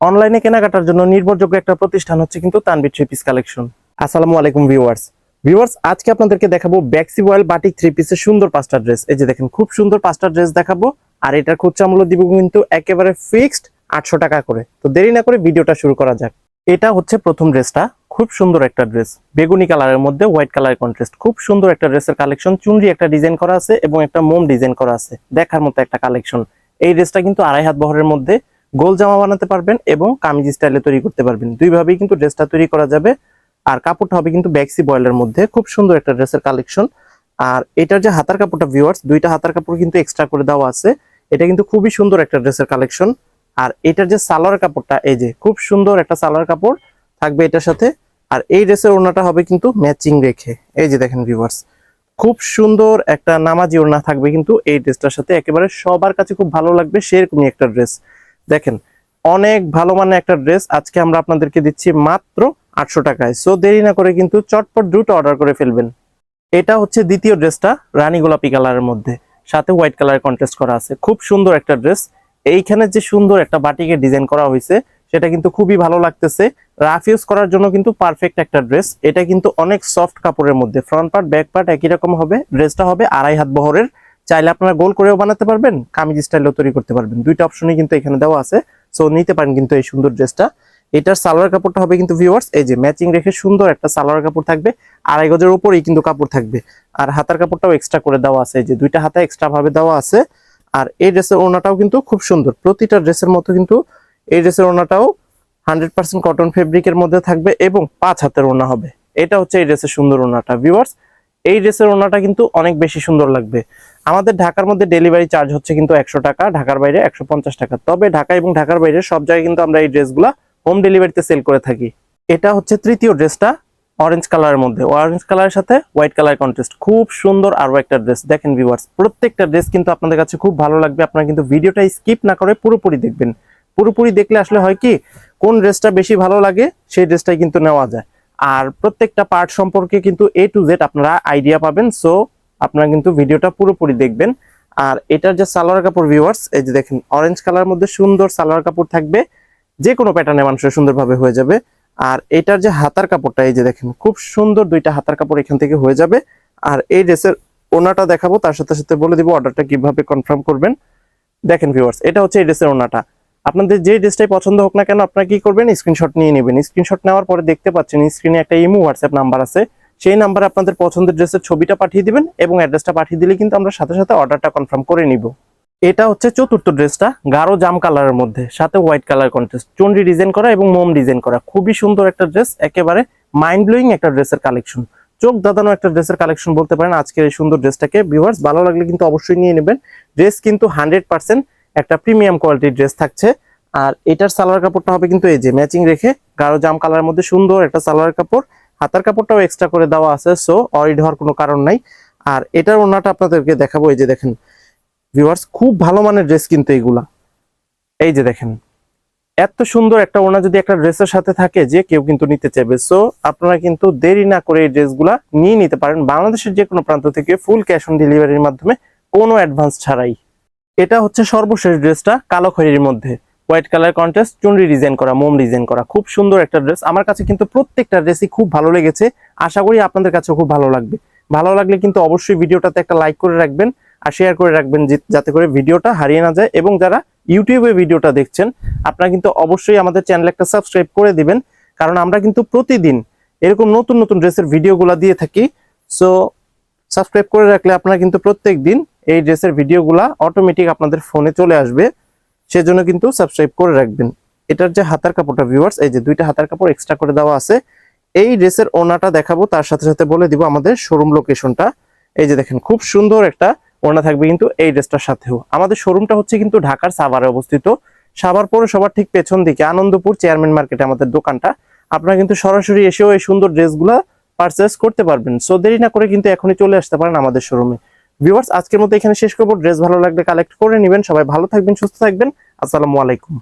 অনলাইনে কেনাকাটার জন্য নির্ভরযোগ্য একটা প্রতিষ্ঠান হচ্ছে কিন্তু তানবির থ্রি পিস কালেকশন। আসসালামু আলাইকুম ভিউয়ার্স। ভিউয়ার্স, আজকে আপনাদেরকে দেখাবো ব্যাক্সি বয়েল বাটিক থ্রি পিসের সুন্দর পাঁচটা ড্রেস। এই যে দেখেন, খুব সুন্দর পাঁচটা ড্রেস দেখাবো। আর এটার খুচরা মূল্য দিব কিন্তু একেবারে ফিক্সড আটশো টাকা করে। তো দেরি না করে ভিডিওটা শুরু করা যাক। এটা হচ্ছে প্রথম ড্রেসটা, খুব সুন্দর একটা ড্রেস। বেগুনি কালারের মধ্যে হোয়াইট কালার কন্ট্রাস্ট খুব সুন্দর একটা ড্রেসের কালেকশন। চুনরি একটা ডিজাইন করা আছে এবং একটা মোম ডিজাইন করা আছে। দেখার মতো একটা কালেকশন। এই ড্রেসটা কিন্তু আড়াই হাত বহরের মধ্যে। গোল জামা বানাতে পারবেন এবং কামিজ স্টাইলে তৈরি করতে পারবেন। দুইভাবেই কিন্তু ড্রেসটা তৈরি করা যাবে। আর কাপড়টা হবে কিন্তু ব্যাক্সি বয়েলের মধ্যে। খুব সুন্দর একটা ড্রেসের কালেকশন। আর এটার যে হাতার কাপড়টা, ভিউয়ার্স, দুইটা হাতার কাপড় কিন্তু এক্সট্রা করে দেওয়া আছে। এটা কিন্তু খুবই সুন্দর একটা ড্রেসের কালেকশন। আর এটার যে সালোয়ার কাপড়টা, এই যে খুব সুন্দর একটা সালোয়ার কাপড় থাকবে এটার সাথে। আর এই ড্রেসের ওড়নাটা হবে কিন্তু ম্যাচিং রেখে। এই যে দেখেন, ভিউয়ার্স, খুব সুন্দর একটা নামাজি ওড়না থাকবে কিন্তু এই ড্রেসটার সাথে। একেবারে সবার কাছে খুব ভালো লাগবে, সেরকমই একটা ড্রেস। দেখেন, অনেক ভালো মানে একটা ড্রেস আজকে আমরা আপনাদেরকে দিচ্ছি মাত্র আটশো টাকায়। সো দেরি না করে কিন্তু চটপট দ্রুত অর্ডার করে ফেলবেন। এটা হচ্ছে দ্বিতীয় ড্রেসটা, রানী গোলাপি কালারের মধ্যে। সাথে হোয়াইট কালার কন্টেস্ট করা আছে। খুব সুন্দর একটা ড্রেস। এইখানে যে সুন্দর একটা বাটিকে ডিজাইন করা হয়েছে, সেটা কিন্তু খুবই ভালো লাগতেছে। রাফ ইউজ করার জন্য কিন্তু পারফেক্ট একটা ড্রেস। এটা কিন্তু অনেক সফট কাপড়ের মধ্যে। ফ্রন্ট পার্ট ব্যাক পার্ট একই রকম হবে। ড্রেসটা হবে আড়াই হাত বহরের। চাইলে আপনারা গোল করেও বানাতে পারবেন, কামিজ স্টাইলেও তৈরি করতে পারবেন। দুইটা অপশনই কিন্তু এখানে দেওয়া আছে। সো নিতে পারেন কিন্তু এই সুন্দর ড্রেসটা এটার সালোয়ার কাপড়টা হবে কিন্তু ভিউয়ার্স এই যে ম্যাচিং রেখে সুন্দর একটা সালোয়ার কাপড় থাকবে, আড়াই গজের উপরেই কিন্তু কাপড় থাকবে। আর হাতার কাপড়টাও এক্সট্রা করে দেওয়া আছে, এই যে দুইটা হাতা এক্সট্রা ভাবে দেওয়া আছে। আর এই ড্রেসের ওড়নাটাও কিন্তু খুব সুন্দর। প্রতিটা ড্রেসের মতো কিন্তু এই ড্রেসের ওনাটাও হান্ড্রেড পার্সেন্ট কটন ফেব্রিকের মধ্যে থাকবে এবং পাঁচ হাতের ওনা হবে। এটা হচ্ছে এই ড্রেসের সুন্দর ওড়নাটা। ভিউয়ার্স এই ড্রেসের ওড়নাটা কিন্তু অনেক বেশি সুন্দর লাগবে। আমাদের ঢাকার মধ্যে ডেলিভারি চার্জ হচ্ছে কিন্তু একশো টাকা, ঢাকার বাইরে একশো পঞ্চাশ টাকা। তবে ঢাকা এবং ঢাকার বাইরে সব জায়গায় কিন্তু আমরা এই ড্রেসগুলা হোম ডেলিভারিতে সেল করে থাকি। এটা হচ্ছে তৃতীয় ড্রেসটা অরেঞ্জ কালারের মধ্যে। অরেঞ্জ কালারের সাথে হোয়াইট কালার কন্ট্রাস্ট। খুব সুন্দর আরও একটা ড্রেস। দেখেন ভিউয়ার্স, প্রত্যেকটা ড্রেস কিন্তু আপনাদের কাছে খুব ভালো লাগবে। আপনারা কিন্তু ভিডিওটা স্কিপ না করে পুরোপুরি দেখবেন। পুরোপুরি দেখলে আসলে হয় কি, কোন ড্রেসটা বেশি ভালো লাগে, সেই ড্রেসটাই কিন্তু নেওয়া যায়। আর প্রত্যেকটা পার্ট সম্পর্কে কিন্তু এ টু জেড আপনারা আইডিয়া পাবেন সো আপনারা কিন্তু ভিডিওটা পুরোপুরি দেখবেন। আর এটার যে সালোয়ার কাপড় ভিউয়ার্স এই যে দেখেন অরেঞ্জ কালার মধ্যে সুন্দর সালোয়ার কাপড় থাকবে যে কোনো প্যাটার্নে মানুষের সুন্দরভাবে হয়ে যাবে। আর এটার যে হাতার কাপড়টা, এই যে দেখেন, খুব সুন্দর দুইটা হাতার কাপড় এখান থেকে হয়ে যাবে। আর এই ড্রেসের ওনাটা দেখাবো, তার সাথে সাথে বলে দিব অর্ডারটা কীভাবে কনফার্ম করবেন। দেখেন ভিউয়ার্স এটা হচ্ছে এই ড্রেসের ওনাটা। আপনাদের যে ড্রেসটাই পছন্দ হোক না কেন, আপনারা কি করবেন? স্ক্রিনশট নিয়ে নেবেন। স্ক্রিনশট নেওয়ার পরে দেখতে পাচ্ছেন স্ক্রিনে একটা ইমো হোয়াটসঅ্যাপ নাম্বার আছে। সেই নাম্বারে আপনাদের পছন্দের ড্রেসের ছবিটা পাঠিয়ে দিবেন এবং অ্যাড্রেসটা পাঠিয়ে দিলে কিন্তু আমরা সাথে সাথে অর্ডারটা কনফার্ম করে নিব। এটা হচ্ছে চতুর্থ ড্রেসটা, গাঢ় জাম কালারের মধ্যে, সাথে হোয়াইট কালার কন্ট্রাস্ট চন্ডি ডিজাইন করা এবং মোম ডিজাইন করা। খুবই সুন্দর একটা ড্রেস একেবারে মাইন্ড ব্লোয়িং একটা ড্রেসের কালেকশন চোখ দাদানো একটা ড্রেসের কালেকশন বলতে পারেন। আজকের এই সুন্দর ড্রেসটাকে ভিউয়ার্স ভালো লাগলে কিন্তু অবশ্যই নিয়ে নেবেন। ড্রেস কিন্তু হান্ড্রেড পার্সেন্ট একটা প্রিমিয়াম কোয়ালিটির ড্রেস থাকছে। আর এটার সালোয়ার কাপড়টা হবে কিন্তু এই যে ম্যাচিং রেখে গাঢ় জাম কালারের মধ্যে সুন্দর একটা সালোয়ার কাপড়। হাতার কাপড়টাও এক্সট্রা করে দেওয়া আছে সো অরিড হওয়ার কোনো কারণ নাই। আর এটার ওনাটা আপনাদেরকে দেখাবো, এই যে দেখেন। ভিউয়ার্স খুব ভালো মানের ড্রেস কিন্তু এইগুলা। এই যে দেখেন। এত সুন্দর একটা ওনা যদি একটা ড্রেসের সাথে থাকে, যে কেউ কিন্তু নিতে চাইবে। সো আপনারা কিন্তু দেরি না করে এই ড্রেসগুলা নিয়ে নিতে পারেন। বাংলাদেশের যে কোনো প্রান্ত থেকে ফুল ক্যাশ অন ডেলিভারির মাধ্যমে কোনো অ্যাডভান্স ছাড়াই। এটা হচ্ছে সর্বশেষ ড্রেসটা কালো খয়েরির মধ্যে। হোয়াইট কালার কন্ট্রাস্ট চুনরি ডিজাইন করা, মোম ডিজাইন করা। খুব সুন্দর একটা ড্রেস। আমার কাছে কিন্তু প্রত্যেকটা ড্রেসই খুব ভালো লেগেছে। আশা করি আপনাদের কাছে খুব ভালো লাগবে। ভালো লাগলে কিন্তু অবশ্যই ভিডিওটাতে একটা লাইক করে রাখবেন আর শেয়ার করে রাখবেন যাতে করে ভিডিওটা হারিয়ে না যায় এবং যারা ইউটিউবে ভিডিওটা দেখছেন, আপনারা কিন্তু অবশ্যই আমাদের চ্যানেল একটা সাবস্ক্রাইব করে দিবেন। কারণ আমরা কিন্তু প্রতিদিন এরকম নতুন নতুন ড্রেসের ভিডিওগুলো দিয়ে থাকি। সো সাবস্ক্রাইব করে রাখলে আপনারা কিন্তু প্রত্যেক দিন এই ড্রেসের ভিডিওগুলা অটোমেটিক আপনাদের ফোনে চলে আসবে। সেজন্য কিন্তু সাবস্ক্রাইব করে রাখবেন। এটার যে হাতার কাপড়টা ভিউয়ার্স এই যে দুইটা হাতার কাপড় এক্সট্রা করে দেওয়া আছে, এই ড্রেসের ওনাটা দেখাবো, তার সাথে সাথে বলে দিব আমাদের শোরুম লোকেশনটা এই যে দেখেন, খুব সুন্দর একটা ওনা থাকবে কিন্তু এই ড্রেসটার সাথেও। আমাদের শোরুমটা হচ্ছে কিন্তু ঢাকার সাভারে অবস্থিত। সাভার পরে সবার ঠিক পেছন দিকে আনন্দপুর চেয়ারম্যান মার্কেটে আমাদের দোকানটা। আপনারা কিন্তু সরাসরি এসেও এই সুন্দর ড্রেসগুলো পারচেস করতে পারবেন। সো দেরি না করে কিন্তু এখনই চলে আসতে পারেন আমাদের শোরুমে ভিউয়ার্স আজকের মতো এখানে শেষ করব। ড্রেস ভালো লাগলে কালেক্ট করে নেবেন। সবাই ভালো থাকবেন, সুস্থ থাকবেন। আসসালামু আলাইকুম।